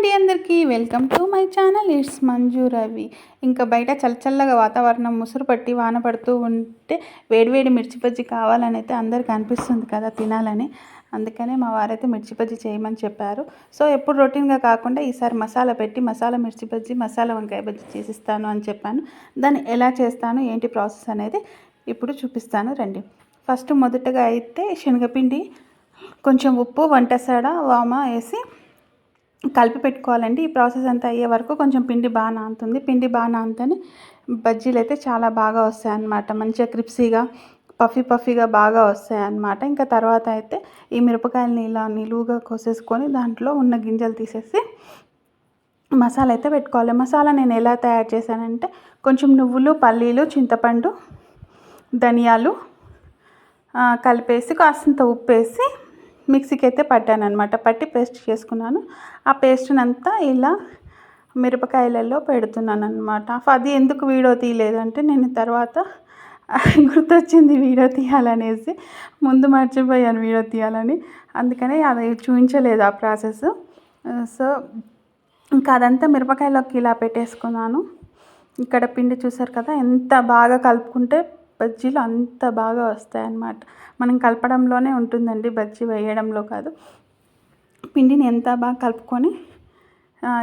అండి అందరికీ. Welcome to my channel. It's Manju Ravi. ఇంకా బయట చల్లచల్లగా వాతావరణం ముసురు పట్టి వాన పడుతూ ఉంటే వేడివేడి మిర్చి బజ్జి కావాలని అయితే అందరికీ అనిపిస్తుంది కదా తినాలని. అందుకనే మా వారైతే మిర్చి బజ్జి చేయమని చెప్పారు. సో ఎప్పుడు రొటీన్గా కాకుండా ఈసారి మసాలా పెట్టి మసాలా మిర్చి బజ్జి మసాలా వంకాయ బజ్జి చేసిస్తాను అని చెప్పాను. దాన్ని ఎలా చేస్తాను ఏంటి ప్రాసెస్ అనేది ఇప్పుడు చూపిస్తాను రండి. ఫస్ట్ మొదటగా అయితే శనగపిండి కొంచెం ఉప్పు వంట సోడా వామ వేసి కలిపి పెట్టుకోవాలండి. ఈ ప్రాసెస్ అంతా అయ్యే వరకు కొంచెం పిండి బాగా నానుతుంది. పిండి బాగా నానితేనే బజ్జీలు అయితే చాలా బాగా వస్తాయి అన్నమాట మంచిగా క్రిప్సీగా పఫీ పఫీగా బాగా వస్తాయి అన్నమాట ఇంకా తర్వాత అయితే ఈ మిరపకాయలని ఇలా నిలువుగా కోసేసుకొని దాంట్లో ఉన్న గింజలు తీసేసి మసాలా అయితే పెట్టుకోవాలి. మసాలా నేను ఎలా తయారు చేశానంటే కొంచెం నువ్వులు పల్లీలు చింతపండు ధనియాలు కలిపేసి కాసింత ఉప్పు వేసి మిక్సీకి అయితే పట్టాను అనమాట పట్టి పేస్ట్ చేసుకున్నాను. ఆ పేస్ట్ని అంతా ఇలా మిరపకాయలలో పెడుతున్నాను అనమాట అది ఎందుకు వీడియో తీయలేదంటే నేను తర్వాత గుర్తొచ్చింది వీడియో తీయాలనేసి. ముందు మర్చిపోయాను వీడియో తీయాలని. అందుకనే అది చూపించలేదు ఆ ప్రాసెస్. సో ఇంకా అదంతా మిరపకాయలోకి ఇలా పెట్టేసుకున్నాను. ఇక్కడ పిండి చూసారు కదా ఎంత బాగా కలుపుకుంటే బజ్జీలు అంత బాగా వస్తాయన్నమాట. మనం కలపడంలోనే ఉంటుందండి బజ్జీ వేయడంలో కాదు. పిండిని ఎంత బాగా కలుపుకొని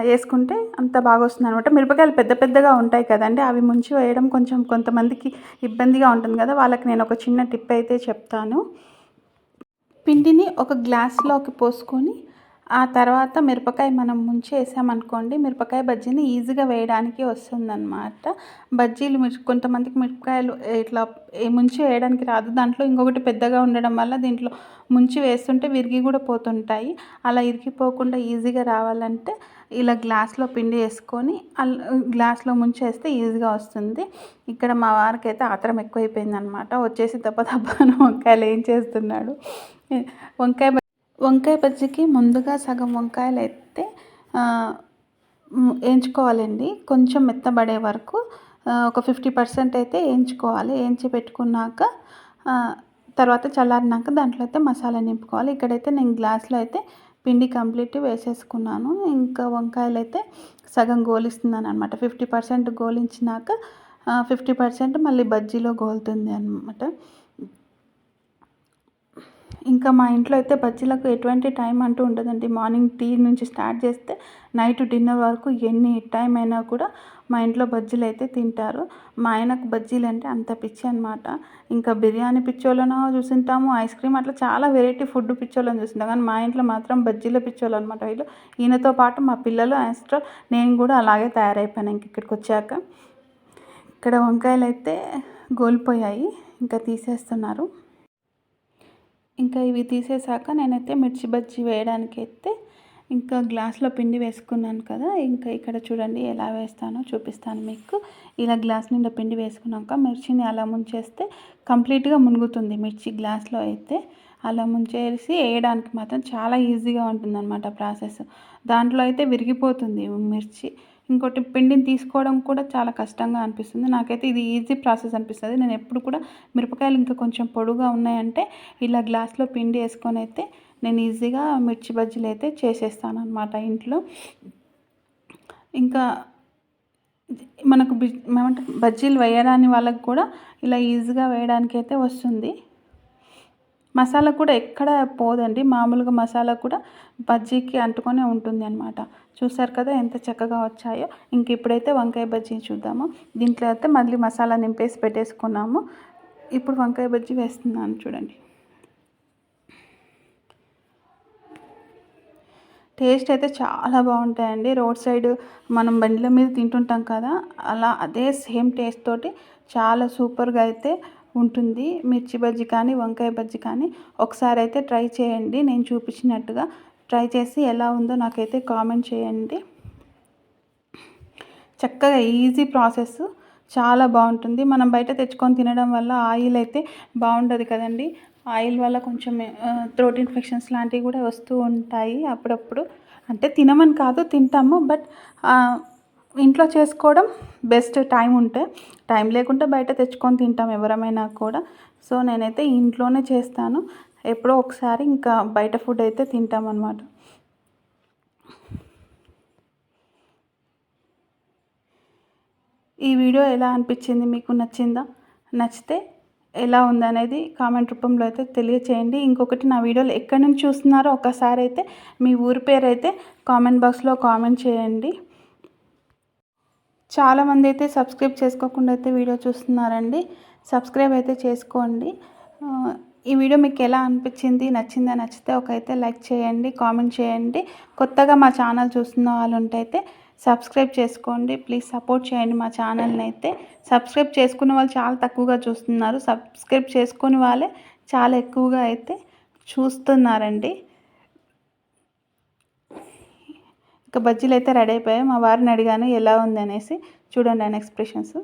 వేసుకుంటే అంత బాగా వస్తుంది అనమాట మిరపకాయలు పెద్ద పెద్దగా ఉంటాయి కదండి అవి ముంచి వేయడం కొంచెం కొంతమందికి ఇబ్బందిగా ఉంటుంది కదా. వాళ్ళకి నేను ఒక చిన్న టిప్ అయితే చెప్తాను. పిండిని ఒక గ్లాస్లోకి పోసుకొని ఆ తర్వాత మిరపకాయ మనం ముంచి వేసామనుకోండి మిరపకాయ బజ్జీని ఈజీగా వేయడానికి వస్తుందన్నమాట. బజ్జీలు మిర్చి కొంతమందికి మిరపకాయలు ఇట్లా ముంచి వేయడానికి రాదు. దాంట్లో ఇంకొకటి పెద్దగా ఉండడం వల్ల దీంట్లో ముంచి వేస్తుంటే విరిగి కూడా పోతుంటాయి. అలా ఇరిగిపోకుండా ఈజీగా రావాలంటే ఇలా గ్లాస్లో పిండి వేసుకొని గ్లాస్లో ముంచేస్తే ఈజీగా వస్తుంది. ఇక్కడ మా వారికి అయితే ఆత్రం ఎక్కువైపోయిందనమాట వచ్చేసి దెబ్బ దెబ్బను వంకాయలు ఏం చేస్తున్నాడు. వంకాయ వంకాయ బజ్జీకి ముందుగా సగం వంకాయలు అయితే వేయించుకోవాలండి. కొంచెం మెత్తబడే వరకు ఒక ఫిఫ్టీ పర్సెంట్ అయితే వేయించుకోవాలి. వేయించి పెట్టుకున్నాక తర్వాత చల్లారినాక దాంట్లో అయితే మసాలా నింపుకోవాలి. ఇక్కడైతే నేను గ్లాస్లో అయితే పిండి కంప్లీట్ వేసేసుకున్నాను. ఇంకా వంకాయలు అయితే సగం గోలిస్తున్నాను అనమాట ఫిఫ్టీ పర్సెంట్ గోలించినాక ఫిఫ్టీ పర్సెంట్ మళ్ళీ బజ్జీలో గోలుతుంది అనమాట ఇంకా మా ఇంట్లో అయితే బజ్జీలకు ఎటువంటి టైం అంటూ ఉండదండి. మార్నింగ్ టీ నుంచి స్టార్ట్ చేస్తే నైట్ డిన్నర్ వరకు ఎన్ని టైం అయినా కూడా మా ఇంట్లో బజ్జీలు అయితే తింటారు. మా ఆయనకు బజ్జీలు అంటే అంత పిచ్చి అనమాట ఇంకా బిర్యానీ పిచ్చోళ్ళను చూసింటాము ఐస్ క్రీమ్ అట్లా చాలా వెరైటీ ఫుడ్ పిచ్చోళ్ళని చూసింటాం. కానీ మా ఇంట్లో మాత్రం బజ్జీల పిచ్చోళ్ళు అనమాట వీళ్ళు ఈయనతో పాటు మా పిల్లలు యాస్ట్రో నేను కూడా అలాగే తయారైపోయాను ఇంక ఇక్కడికి వచ్చాక. ఇక్కడ వంకాయలు అయితే గోల్పోయాయి. ఇంకా తీసేస్తున్నారు. ఇంకా ఇవి తీసేసాక నేనైతే మిర్చి బజ్జీ వేయడానికి అయితే ఇంకా గ్లాస్లో పిండి వేసుకున్నాను కదా ఇంకా ఇక్కడ చూడండి ఎలా వేస్తానో చూపిస్తాను మీకు. ఇలా గ్లాస్ నిండా పిండి వేసుకున్నాక మిర్చిని అలా ముంచేస్తే కంప్లీట్గా మునుగుతుంది మిర్చి గ్లాస్లో అయితే. అలా ముంచేసి వేయడానికి మాత్రం చాలా ఈజీగా ఉంటుందన్నమాట ప్రాసెస్. దాంట్లో అయితే విరిగిపోతుంది మిర్చి. ఇంకోటి పిండిని తీసుకోవడం కూడా చాలా కష్టంగా అనిపిస్తుంది. నాకైతే ఇది ఈజీ ప్రాసెస్ అనిపిస్తుంది. నేను ఎప్పుడు కూడా మిరపకాయలు ఇంకా కొంచెం పొడుగా ఉన్నాయంటే ఇలా గ్లాస్లో పిండి వేసుకొని అయితే నేను ఈజీగా మిర్చి బజ్జీలు అయితే చేసేస్తాను అనమాట ఇంట్లో. ఇంకా మనకు బజ్జీలు వేయరాని వాళ్ళకి కూడా ఇలా ఈజీగా వేయడానికి అయితే వస్తుంది. మసాలా కూడా ఎక్కడ పోదండి. మామూలుగా మసాలా కూడా బజ్జీకి అంటుకొనే ఉంటుంది అనమాట చూసారు కదా ఎంత చక్కగా వచ్చాయో. ఇంక ఇప్పుడైతే వంకాయ బజ్జీ చూద్దాము. దీంట్లో అయితే మళ్ళీ మసాలా నింపేసి పెట్టేసుకున్నాము. ఇప్పుడు వంకాయ బజ్జీ వేస్తున్నాను చూడండి. టేస్ట్ అయితే చాలా బాగుంటాయండి. రోడ్ సైడ్ మనం బండిల మీద తింటుంటాం కదా అలా అదే సేమ్ టేస్ట్ తోటి చాలా సూపర్గా అయితే ఉంటుంది. మిర్చి బజ్జీ కానీ వంకాయ బజ్జీ కానీ ఒకసారి అయితే ట్రై చేయండి. నేను చూపించినట్టుగా ట్రై చేసి ఎలా ఉందో నాకైతే కామెంట్ చేయండి. చక్కగా ఈజీ ప్రాసెస్ చాలా బాగుంటుంది. మనం బయట తెచ్చుకొని తినడం వల్ల ఆయిల్ అయితే బాగుండదు కదండి. ఆయిల్ వల్ల కొంచెం థ్రోట్ ఇన్ఫెక్షన్స్ లాంటివి కూడా వస్తూ ఉంటాయి అప్పుడప్పుడు. అంటే తినమని కాదు తింటాము. బట్ ఇంట్లో చేసుకోవడం బెస్ట్ టైం ఉంటే టైం లేకుంటే బయట తెచ్చుకొని తింటాం ఎవరమైనా కూడా. సో నేనైతే ఇంట్లోనే చేస్తాను. ఎప్పుడో ఒకసారి ఇంకా బయట ఫుడ్ అయితే తింటామన్నమాట. ఈ వీడియో ఎలా అనిపించింది? మీకు నచ్చిందా? నచ్చితే ఎలా ఉందనేది కామెంట్ రూపంలో అయితే తెలియచేయండి. ఇంకొకటి నా వీడియోలు ఎక్కడి నుంచి చూస్తున్నారో ఒకసారి అయితే మీ ఊరి పేరు అయితే కామెంట్ బాక్స్లో కామెంట్ చేయండి. చాలామంది అయితే సబ్స్క్రైబ్ చేసుకోకుండా అయితే వీడియో చూస్తున్నారండి. సబ్స్క్రైబ్ అయితే చేసుకోండి. ఈ వీడియో మీకు ఎలా అనిపించింది? నచ్చిందా? నచ్చితే ఒక అయితే లైక్ చేయండి కామెంట్ చేయండి. కొత్తగా మా ఛానల్ చూస్తున్న వాళ్ళు ఉంటే అయితే సబ్స్క్రైబ్ చేసుకోండి. ప్లీజ్ సపోర్ట్ చేయండి మా ఛానల్ని అయితే సబ్స్క్రైబ్ చేసుకున్న వాళ్ళు చాలా తక్కువగా చూస్తున్నారు. సబ్స్క్రైబ్ చేసుకుని వాళ్ళే చాలా ఎక్కువగా అయితే చూస్తున్నారండి. ఇక బజ్జీలు అయితే రెడీ అయిపోయాయి. మా వారిని అడిగాను ఎలా ఉంది అనేసి చూడండి ఆయన ఎక్స్ప్రెషన్స్.